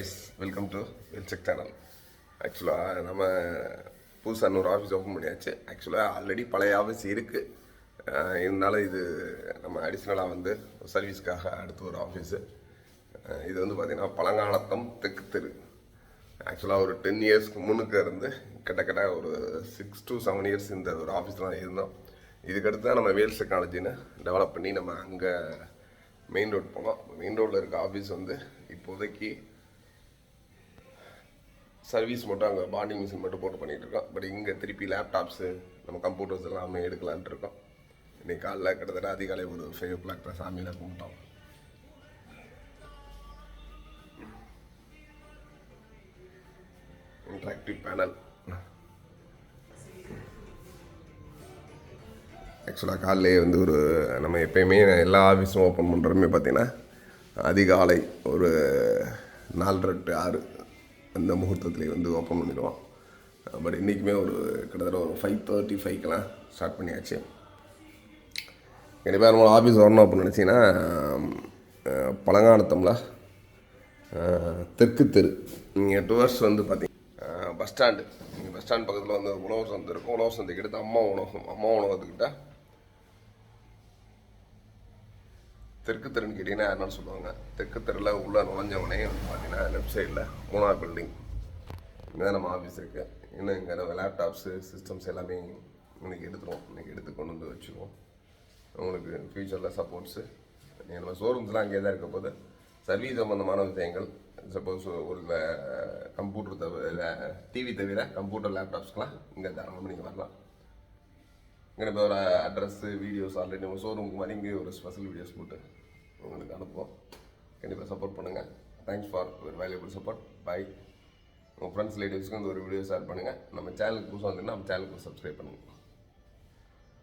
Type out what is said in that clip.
S welcome to வெல்செக் channel ஆக்சுவலாக நம்ம புதுசாக இன்னொரு ஆஃபீஸ் ஓப்பன் பண்ணியாச்சு. ஆக்சுவலாக ஆல்ரெடி பழைய ஆஃபீஸ் இருக்குது இருந்தாலும் இது நம்ம அடிஷ்னலாக வந்து சர்வீஸ்க்காக அடுத்த ஒரு ஆஃபீஸு இது வந்து பார்த்திங்கன்னா பழங்காலத்தம் தெற்கு தெரு. ஆக்சுவலாக ஒரு டென் இயர்ஸ்க்கு முன்னுக்கு இருந்து கிட்டத்தட்ட ஒரு சிக்ஸ் டு செவன் இயர்ஸ் இந்த ஒரு ஆஃபீஸில் தான் இருந்தோம். இதுக்கடுத்து தான் நம்ம வேல்ஸ் டெக்னாலஜின்னு டெவலப் பண்ணி நம்ம அங்கே மெயின் ரோடு போனோம். மெயின் ரோட்டில் இருக்க ஆஃபீஸ் வந்து இப்போதைக்கு சர்வீஸ் மட்டும் அங்கே பாண்டிங் மிஷின் மட்டும் போட்டு பண்ணிகிட்டு இருக்கோம். பட் இங்கே திருப்பி லேப்டாப்ஸு நம்ம கம்ப்யூட்டர்ஸ் எல்லாமே எடுக்கலான்ட்டு இருக்கோம். இன்றைக்கி காலைல கிட்டத்தட்ட அதிகாலை ஒரு ஃபைவ் ஓ கிளாக் சாமியில் கும்பிட்டோம். இன்ட்ராக்டிவ் பேனல் ஆக்சுவலாக காலையிலே வந்து ஒரு நம்ம எப்பயுமே எல்லா ஆஃபீஸும் ஓப்பன் பண்ணுறோமே பார்த்திங்கன்னா அதிகாலை ஒரு நாலு ரெண்டு ஆறு அந்த முகூர்த்தத்துலேயே வந்து ஓப்பன் பண்ணிடுவோம். பட் இன்றைக்குமே ஒரு கிட்டத்தட்ட ஒரு ஃபைவ் தேர்ட்டி ஃபைவ்க்கெலாம் ஸ்டார்ட் பண்ணியாச்சு. கண்டிப்பாக நம்ம ஆஃபீஸ் வரணும் அப்படின்னு நினச்சிங்கன்னா பழங்கானத்தமில் தெற்கு தெரு. நீங்கள் டூவர்ஸ் வந்து பார்த்தீங்கன்னா பஸ் ஸ்டாண்டு நீங்கள் பஸ் ஸ்டாண்ட் பக்கத்தில் வந்து உணவு சந்தை இருக்கும். உணவு சந்தைக்கு எடுத்து அம்மா உணவகம். அம்மா உணவகத்துக்கிட்ட தெற்கு தெருன்னு கேட்டிங்கன்னா என்னன்னு சொல்லுவாங்க. தெற்கு தெருவில் உள்ளே நுழைஞ்சவனே வந்து பார்த்தீங்கன்னா லெஃப்ட் சைடில் மூணாவது பில்டிங் இங்கே நம்ம ஆஃபீஸ் இருக்குது இன்னும் இங்கே நம்ம லேப்டாப்ஸு சிஸ்டம்ஸ் எல்லாமே இன்றைக்கி எடுத்துருவோம். இன்றைக்கி எடுத்து கொண்டு வந்து வச்சுருவோம். உங்களுக்கு ஃப்யூச்சரில் சப்போர்ட்ஸு நம்ம ஷோரூம்ஸ்லாம் அங்கே தான் இருக்க போது சர்வீஸ் சம்மந்தமான விஷயங்கள் சப்போஸ் ஒரு கம்ப்யூட்டர் தவிர டிவி தவிர கம்ப்யூட்டர் லேப்டாப்ஸ்க்கெலாம் இங்கே தாராளமாக நீங்கள் வரலாம். இங்கே ஒரு அட்ரஸ்ஸு வீடியோஸ் ஆல்ரெடி நம்ம ஷோரூமுக்கு மாதிரி இங்கே ஒரு ஸ்பெஷல் வீடியோஸ் போட்டு உங்களுக்கு அனுப்புவோம். கண்டிப்பாக சப்போர்ட் பண்ணுங்கள் தேங்க்ஸ் ஃபார் ஒரு வேல்யூபிள் சப்போர்ட் பாய் உங்கள் ஃப்ரெண்ட்ஸ் ரிலேட்டிவ்ஸ்க்கு இந்த ஒரு வீடியோ ஷேர் பண்ணுங்கள் நம்ம சேனலுக்கு புதுசாக வந்தீங்கன்னா நம்ம சேனலுக்கு சப்ஸ்கிரைப் பண்ணுங்கள்